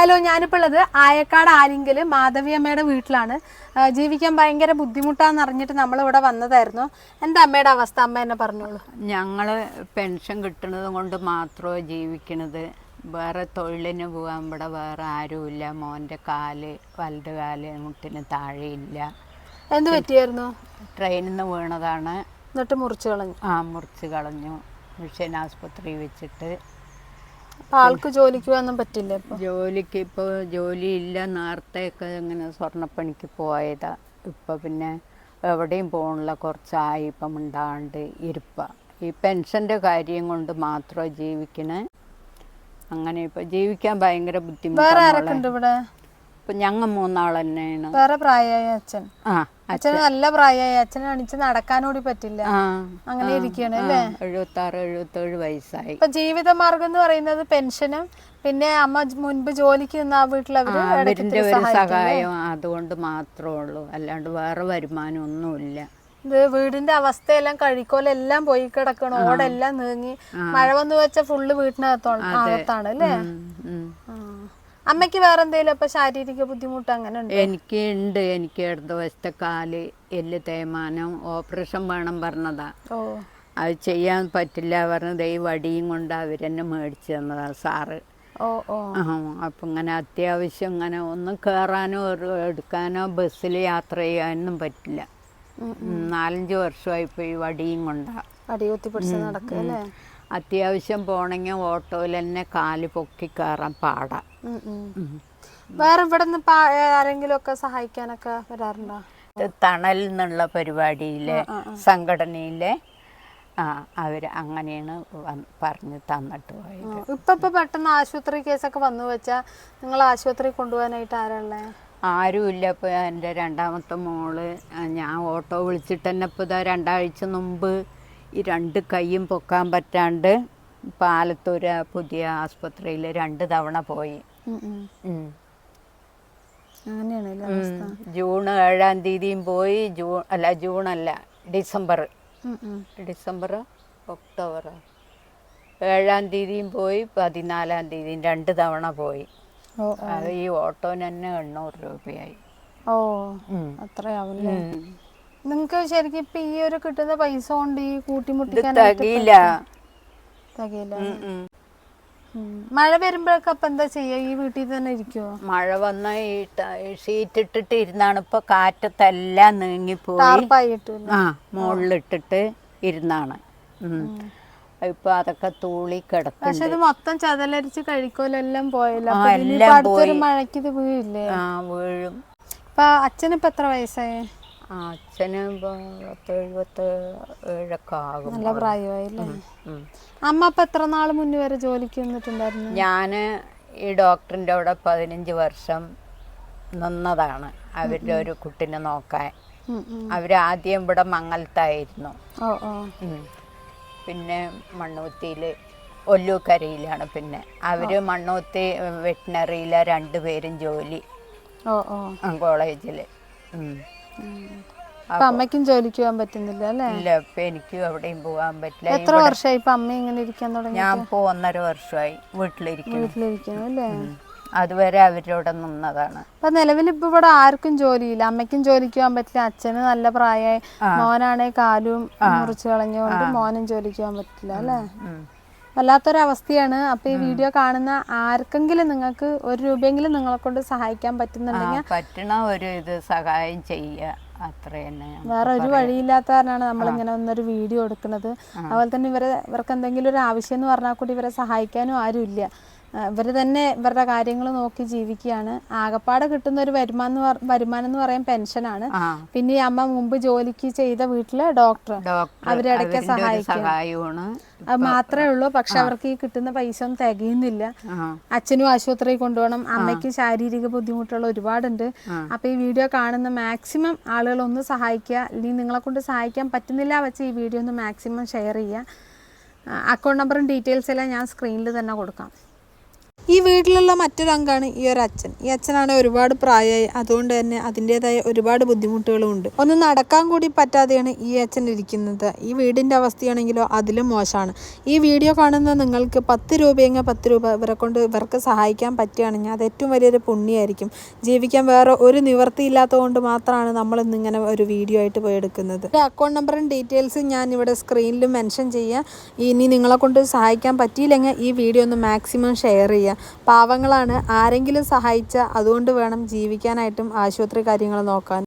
Hello ഞാനിപ്പോൾ ഉള്ളത് ആയക്കാട് ആലിങ്കൽ മാധവിയമ്മയുടെ വീട്ടിലാണ്. ജീവിക്കാൻ ഭയങ്കര ബുദ്ധിമുട്ടാന്ന് അറിഞ്ഞിട്ട് നമ്മൾ ഇവിടെ വന്നതായിരുന്നു. എന്താ അമ്മയുടെ അവസ്ഥ? അമ്മ എന്നെ പറഞ്ഞോളൂ. ഞങ്ങൾ പെൻഷൻ കിട്ടുന്നത് കൊണ്ട് മാത്രമേ ജീവിക്കണത്. വേറെ തൊഴിലിന് പോകാൻ ഇവിടെ വേറെ ആരുമില്ല. മോന്റെ കാൽ വലത് കാൽ മുട്ടിന് താഴെയില്ല. എന്ത് പറ്റിയായിരുന്നു? ട്രെയിനിൽ നിന്ന് വീണതാണ്. എന്നിട്ട് മുറിച്ചു കളഞ്ഞു. ആ മുറിച്ച് കളഞ്ഞു. മിഷൻ ആസ്പത്രി വെച്ചിട്ട് ആൾക്ക് ജോലിക്ക് പോകാനൊന്നും പറ്റില്ല ഇപ്പൊ? ജോലിക്ക് ഇപ്പോൾ ജോലിയില്ല നേരത്തെയൊക്കെ ഇങ്ങനെ സ്വർണപ്പണിക്ക് പോയതാ. ഇപ്പം പിന്നെ എവിടെയും പോകണില്ല കുറച്ചായി ഇപ്പം ഉണ്ടാണ്ട് ഇരിപ്പ. ഈ പെൻഷന്റെ കാര്യം കൊണ്ട് മാത്രം ജീവിക്കണേ. അങ്ങനെ ഇപ്പം ജീവിക്കാൻ ഭയങ്കര ബുദ്ധിമുട്ടാണ് ഇപ്പം ഞങ്ങൾ മൂന്നാൾ തന്നെയാണ് വേറെ പ്രായമായ അച്ഛൻ? ആ. അച്ഛന് നല്ല പ്രായമായി അച്ഛനെ അണിച്ച് നടക്കാനൂടി പറ്റില്ല. അങ്ങനെ ഇരിക്കുകയാണ് അല്ലേ? എഴുപത്താറ് എഴുപത്തേഴ് വയസ്സായി. ഇപ്പൊ ജീവിതമാർഗം എന്ന് പറയുന്നത് പെൻഷനും പിന്നെ അമ്മ മുൻപ് ജോലിക്ക് നിന്ന് ആ ഒരു സഹായം അതുകൊണ്ട് മാത്രമേ ഉള്ളൂ. അല്ലാണ്ട് വേറെ വരുമാനം ഒന്നുമില്ല ഇത് വീടിന്റെ അവസ്ഥയെല്ലാം കഴിക്കോലെല്ലാം പോയി കിടക്കണം? ഓടെല്ലാം നീങ്ങി മഴ വന്നു വെച്ച ഫുള്ള് വീട്ടിനകത്തോളം അകത്താണ് അല്ലേ. ആ. അമ്മയ്ക്ക് വേറെ എന്തെങ്കിലും അപ്പൊ ശാരീരിക ബുദ്ധിമുട്ട് അങ്ങനെ ഉണ്ട്? എനിക്ക് ഉണ്ട്. എനിക്ക് ഇടത് വശത്തെ കാൽ എല്ല് തേയ്മാനം ഓപ്പറേഷൻ വേണം പറഞ്ഞതാ. അത് ചെയ്യാൻ പറ്റില്ല പറഞ്ഞത്. ഈ വടിയും കൊണ്ട് അവരെന്നെ മേടിച്ചു തന്നതാ സാറ്. ഓ ഓ. അപ്പം ഇങ്ങനെ അത്യാവശ്യം ഇങ്ങനെ ഒന്നും കേറാനോ എടുക്കാനോ ബസ്സിൽ യാത്ര ചെയ്യാനൊന്നും പറ്റില്ല. നാലഞ്ച് വർഷമായിപ്പോൾ ഈ വടിയും കൊണ്ടാ. അടികുത്തി പിടിച്ച് നടക്കുക അല്ലേ? അത്യാവശ്യം പോണെങ്കിൽ ഓട്ടോയിൽ തന്നെ കാൽ പൊക്കി കയറാൻ പാടാ. വേറെ ഇവിടെ നിന്ന് ആരെങ്കിലും ഒക്കെ സഹായിക്കാനൊക്കെ വരാറുണ്ടോ? തണൽ എന്നുള്ള പരിപാടിയിലെ സംഘടനയിലെ ആ അവർ അങ്ങനെയാണ് പറഞ്ഞു തന്നിട്ട് പോയത്. ഇപ്പൊ ഇപ്പൊ പെട്ടെന്ന് ആശുപത്രി കേസൊക്കെ വന്നു വെച്ചാ നിങ്ങൾ ആശുപത്രി കൊണ്ടുപോകാനായിട്ട് ആരാളെ ആരുമില്ല. ഇപ്പോൾ എന്റെ രണ്ടാമത്തെ മോൾ ഞാൻ ഓട്ടോ വിളിച്ചിട്ട് തന്നെ ഇപ്പോൾ ഇതാ രണ്ടാഴ്ച മുമ്പ് ഈ രണ്ട് കൈയും പൊക്കാൻ പറ്റാണ്ട് പാലത്തൂര് പുതിയ ആസ്പത്രിയിൽ രണ്ട് തവണ പോയി. ജൂൺ ഏഴാം തീയതിയും പോയി ജൂൺ അല്ല ജൂൺ അല്ല ഡിസംബർ. December October. ഏഴാം തീയതിയും പോയി പതിനാലാം തീയതിയും രണ്ട് തവണ പോയി. അത് ഈ ഓട്ടോന് തന്നെ എണ്ണൂറ് രൂപയായി. ഓ ഉം. നിങ്ങക്ക് ശരിക്കും ഇപ്പൊ ഈ ഒരു കിട്ടുന്ന പൈസ കൊണ്ട് ഈ കൂട്ടിമുട്ടിക്കാനില്ല തകയില്ല. മഴ വരുമ്പോഴൊക്കെ അപ്പൊ എന്താ ചെയ്യാ? ഈ വീട്ടിൽ തന്നെ ഇരിക്കുവോ? മഴ വന്ന ഈ ഷീറ്റ് ഇട്ടിട്ട് ഇരുന്നാണ് ഇപ്പൊ കാറ്റത്തെല്ലാം നീങ്ങിപ്പോയി. ആ മുകളിലിട്ടിട്ട് ഇരുന്നാണ്. ഇപ്പൊ അതൊക്കെ തൂളി കിടക്കും പക്ഷെ അത് ഇത് മൊത്തം ചതലരിച്ച് കഴിക്കോലെല്ലാം പോയല്ലോ. മഴയ്ക്ക് ഇത് വീഴില്ലേ? ആ വീഴും. ഇപ്പൊ അച്ഛനിപ്പോ എത്ര വയസ്സായി? അച്ഛന് പത്ത് എഴുപത്തി ഏഴൊക്കെ ആകും. നല്ല പ്രായമായില്ലേ? അമ്മ അപ്പൊ എത്ര നാൾ മുന്നേ വരെ ജോലിക്ക് വന്നിട്ടുണ്ടായിരുന്നു? ഞാൻ ഈ ഡോക്ടറിന്റെ അവിടെ പതിനഞ്ച് വർഷം നിന്നതാണ്. അവരുടെ ഒരു കുട്ടിനെ നോക്കാൻ. അവർ ആദ്യം അവരാദ്യം ഇവിടെ മംഗലത്തായിരുന്നു പിന്നെ മണ്ണൂത്തിയിൽ ഒല്ലൂക്കരയിലാണ് പിന്നെ. അവർ മണ്ണൂത്തി വെറ്റിനറിയിലെ രണ്ടുപേരും ജോലി കോളേജിൽ അപ്പൊ അമ്മയ്ക്കും ജോലിക്ക് പോകാൻ പറ്റുന്നില്ല അല്ലേ? ഇല്ല ഇപ്പൊ എനിക്ക് എവിടെയും പോകാൻ പറ്റില്ല. എത്ര വർഷമായി ഇപ്പൊ അമ്മ ഇങ്ങനെ ഇരിക്കാൻ തുടങ്ങി ഞാൻ ഇപ്പോൾ ഒന്നര വർഷമായി വീട്ടിലിരിക്കുന്നു. വീട്ടിലിരിക്കുന്നു അല്ലേ? അതുവരെ അവരോട് നിന്നതാണ്. അപ്പൊ നിലവിൽ ഇപ്പൊ ഇവിടെ ആർക്കും ജോലിയില്ല. അമ്മയ്ക്കും ജോലിക്ക് പോകാൻ പറ്റില്ല. അച്ഛന് നല്ല പ്രായമായി മോനാണെ കാലും മുറിച്ചു കളഞ്ഞുകൊണ്ട് മോനും ജോലിക്ക് പോകാൻ പറ്റില്ല അല്ലേ? ഉം. വല്ലാത്തൊരവസ്ഥയാണ്. അപ്പൊ ഈ വീഡിയോ കാണുന്ന ആർക്കെങ്കിലും നിങ്ങൾക്ക് ഒരു രൂപയെങ്കിലും നിങ്ങളെ കൊണ്ട് സഹായിക്കാൻ പറ്റുന്നുണ്ടെങ്കിൽ പറ്റണ ഒരു ഇത് സഹായം ചെയ്യുക അത്ര തന്നെ ഞാൻ വേറെ ഒരു വഴിയില്ലാത്ത കാരണമാണ് നമ്മൾ ഇങ്ങനെ ഒന്നൊരു വീഡിയോ എടുക്കുന്നത്. അതുപോലെ തന്നെ ഇവരെ ഇവർക്ക് എന്തെങ്കിലും ഒരു ആവശ്യം എന്ന് പറഞ്ഞാൽ കൂടി ഇവരെ സഹായിക്കാനും ആരുമില്ല. ഇവർ തന്നെ ഇവരുടെ കാര്യങ്ങൾ നോക്കി ജീവിക്കുകയാണ്. ആകപ്പാടെ കിട്ടുന്ന ഒരു വരുമാനം വരുമാനം എന്ന് പറയാൻ പെൻഷനാണ് പിന്നെ ഈ അമ്മ മുമ്പ് ജോലിക്ക് ചെയ്ത വീട്ടിലെ ഡോക്ടർ അവരടക്ക അവരിടയ്ക്ക് സഹായിക്കും. അത് മാത്രമേ ഉള്ളൂ. പക്ഷെ അവർക്ക് ഈ കിട്ടുന്ന പൈസ ഒന്നും തികയുന്നില്ല. അച്ഛനും ആശുപത്രിയിൽ കൊണ്ടുപോകണം. അമ്മയ്ക്ക് ശാരീരിക ബുദ്ധിമുട്ടുള്ള ഒരുപാടുണ്ട്. അപ്പൊ ഈ വീഡിയോ കാണുന്ന മാക്സിമം ആളുകൾ ഒന്ന് സഹായിക്കുക. ഇനി നിങ്ങളെ കൊണ്ട് സഹായിക്കാൻ പറ്റുന്നില്ല വെച്ച് ഈ വീഡിയോ ഒന്ന് മാക്സിമം ഷെയർ ചെയ്യുക. അക്കൗണ്ട് നമ്പറും ഡീറ്റെയിൽസ് എല്ലാം ഞാൻ സ്ക്രീനിൽ തന്നെ കൊടുക്കാം. ഈ വീട്ടിലുള്ള മറ്റൊരംഗാണ് ഈ ഒരു അച്ഛൻ. ഈ അച്ഛനാണ് ഒരുപാട് പ്രായമായി അതുകൊണ്ട് തന്നെ അതിന്റെതായ ഒരുപാട് ബുദ്ധിമുട്ടുകളും ഉണ്ട് ഒന്ന് നടക്കാൻ കൂടി പറ്റാതെയാണ് ഈ അച്ഛൻ ഇരിക്കുന്നത്. ഈ വീടിന്റെ അവസ്ഥയാണെങ്കിലോ അതിലും മോശമാണ്. ഈ വീഡിയോ കാണുന്ന നിങ്ങൾക്ക് പത്ത് രൂപയെങ്കിൽ പത്ത് രൂപ ഇവരെ കൊണ്ട് ഇവർക്ക് സഹായിക്കാൻ പറ്റുകയാണെങ്കിൽ അത് ഏറ്റവും വലിയൊരു പുണ്യമായിരിക്കും. ജീവിക്കാൻ വേറെ ഒരു നിവർത്തി ഇല്ലാത്തതുകൊണ്ട് മാത്രമാണ് നമ്മൾ ഇന്നിങ്ങനെ ഒരു വീഡിയോ ആയിട്ട് പോയി എടുക്കുന്നത്. അക്കൗണ്ട് നമ്പറും ഡീറ്റെയിൽസും ഞാൻ ഇവിടെ സ്ക്രീനിൽ മെൻഷൻ ചെയ്യാം. ഇനി നിങ്ങളെ കൊണ്ട് സഹായിക്കാൻ പറ്റിയില്ലെങ്കിൽ ഈ വീഡിയോ ഒന്ന് മാക്സിമം ഷെയർ ചെയ്യുക പാവങ്ങളാണ്. ആരെങ്കിലും സഹായിച്ചാൽ അതുകൊണ്ട് വേണം ജീവിക്കാനായിട്ടും ആശുപത്രി കാര്യങ്ങൾ നോക്കാൻ.